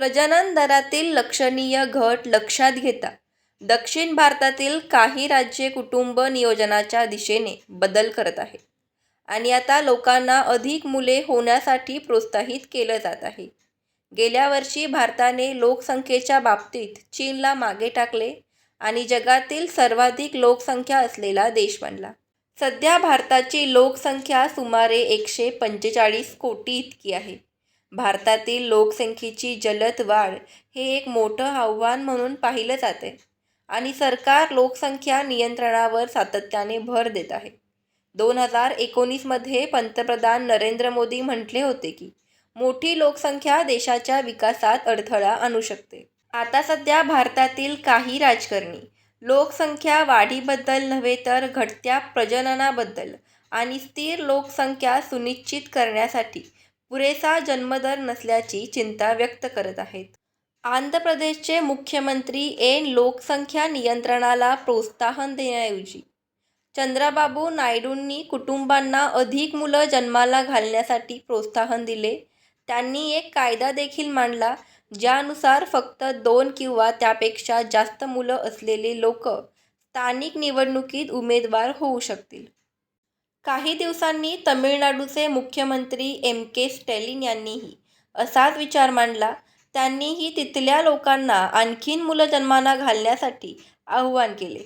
प्रजनन दरातील लक्षणीय घट लक्षात घेता. दक्षिण भारतातील काही राज्ये कुटुंब नियोजनाच्या दिशेने बदल करत आहेत आणि आता लोकांना अधिक मुले होण्यासाठी प्रोत्साहित केलं जात आहे. गेल्या वर्षी भारताने लोकसंख्येच्या बाबतीत चीनला मागे टाकले आणि जगातील सर्वाधिक लोकसंख्या असलेला देश बनला सध्या भारताची लोकसंख्या सुमारे एकशे पंचेचाळीस कोटी इतकी आहे. भारतातील लोकसंख्येची जलद वाढ हे एक मोठं आव्हान म्हणून पाहिलं जाते आणि सरकार लोकसंख्या नियंत्रणावर सातत्याने भर देत आहे. दोन हजार एकोणीसमध्ये पंतप्रधान नरेंद्र मोदी म्हटले होते की मोठी लोकसंख्या देशाच्या विकासात अडथळा आणू शकते. आता सध्या भारतातील काही राजकारणी लोकसंख्या वाढीबद्दल नव्हे तर घटत्या प्रजननाबद्दल आणि स्थिर लोकसंख्या सुनिश्चित करण्यासाठी पुरेसा जन्मदर नसल्याची चिंता व्यक्त करत आहेत. आंध्र प्रदेशचे मुख्यमंत्री एन लोकसंख्या नियंत्रणाला प्रोत्साहन देण्याऐवजी चंद्राबाबू नायडूंनी कुटुंबांना अधिक मुलं जन्माला घालण्यासाठी प्रोत्साहन दिले. त्यांनी एक कायदा देखील मांडला ज्यानुसार फक्त दोन किंवा त्यापेक्षा जास्त मुलं असलेले लोक स्थानिक निवडणुकीत उमेदवार होऊ शकतील. काही दिवसांनी तमिळनाडूचे मुख्यमंत्री एम के स्टॅलिन यांनीही असाच विचार मांडला. त्यांनीही तिथल्या लोकांना आणखीन मुलं जन्माला घालण्यासाठी आवाहन केले.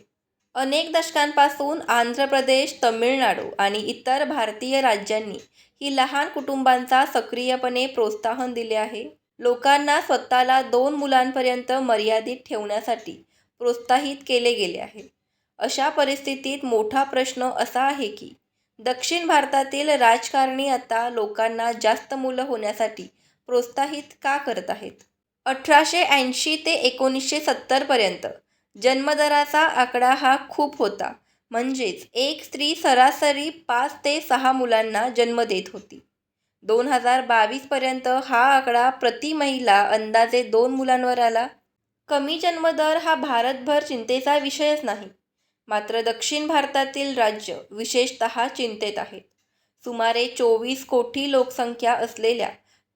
अनेक दशकांपासून आंध्र प्रदेश तमिळनाडू आणि इतर भारतीय राज्यांनी ही लहान कुटुंबांचा सक्रियपणे प्रोत्साहन दिले आहे. लोकांना स्वतःला दोन मुलांपर्यंत मर्यादित ठेवण्यासाठी प्रोत्साहित केले गेले आहे. अशा परिस्थितीत मोठा प्रश्न असा आहे की दक्षिण भारतातील राजकारणी आता लोकांना जास्त मुलं होण्यासाठी प्रोत्साहित का करत आहेत? अठराशे ऐंशी ते एकोणीसशे सत्तरपर्यंत जन्मदराचा आकडा हा खूप होता. म्हणजेच एक स्त्री सरासरी पाच ते सहा मुलांना जन्म देत होती. दोन हजार बावीसपर्यंत हा आकडा प्रति महिला अंदाजे दोन मुलांवर आला. कमी जन्मदर हा भारतभर चिंतेचा विषयच नाही. मात्र दक्षिण भारतातील राज्य विशेषतः चिंतेत आहेत. सुमारे चोवीस कोटी लोकसंख्या असलेल्या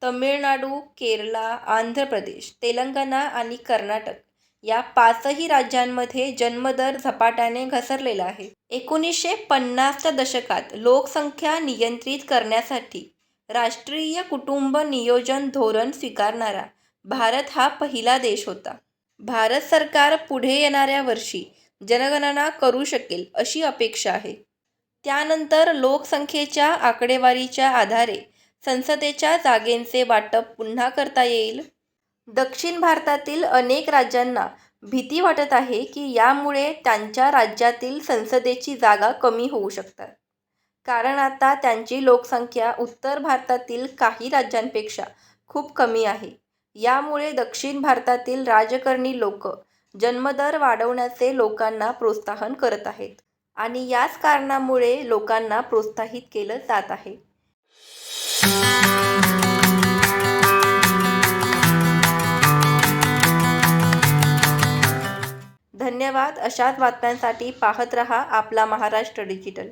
तमिळनाडू केरला आंध्र प्रदेश तेलंगणा आणि कर्नाटक या पाचही राज्यांमध्ये जन्मदर झपाट्याने घसरलेला आहे. एकोणीसशे पन्नासच्या दशकात लोकसंख्या नियंत्रित करण्यासाठी राष्ट्रीय कुटुंब नियोजन धोरण स्वीकारणारा भारत हा पहिला देश होता. भारत सरकार पुढे येणाऱ्या वर्षी जनगणना करू शकेल अशी अपेक्षा आहे. त्यानंतर लोकसंख्येच्या आकडेवारीच्या आधारे संसदेच्या जागेंचे वाटप पुन्हा करता येईल. दक्षिण भारतातील अनेक राज्यांना भीती वाटत आहे की यामुळे त्यांच्या राज्यातील संसदेची जागा कमी होऊ शकतात. कारण आता त्यांची लोकसंख्या उत्तर भारतातील काही राज्यांपेक्षा खूप कमी आहे. यामुळे दक्षिण भारतातील राजकारणी लोक जन्मदर वाढवण्याचे लोकांना प्रोत्साहन करत आहेत आणि याच कारणामुळे लोकांना प्रोत्साहित केलं जात आहे. धन्यवाद अशाच बातम्यांसाठी पाहत रहा आपला महाराष्ट्र डिजिटल.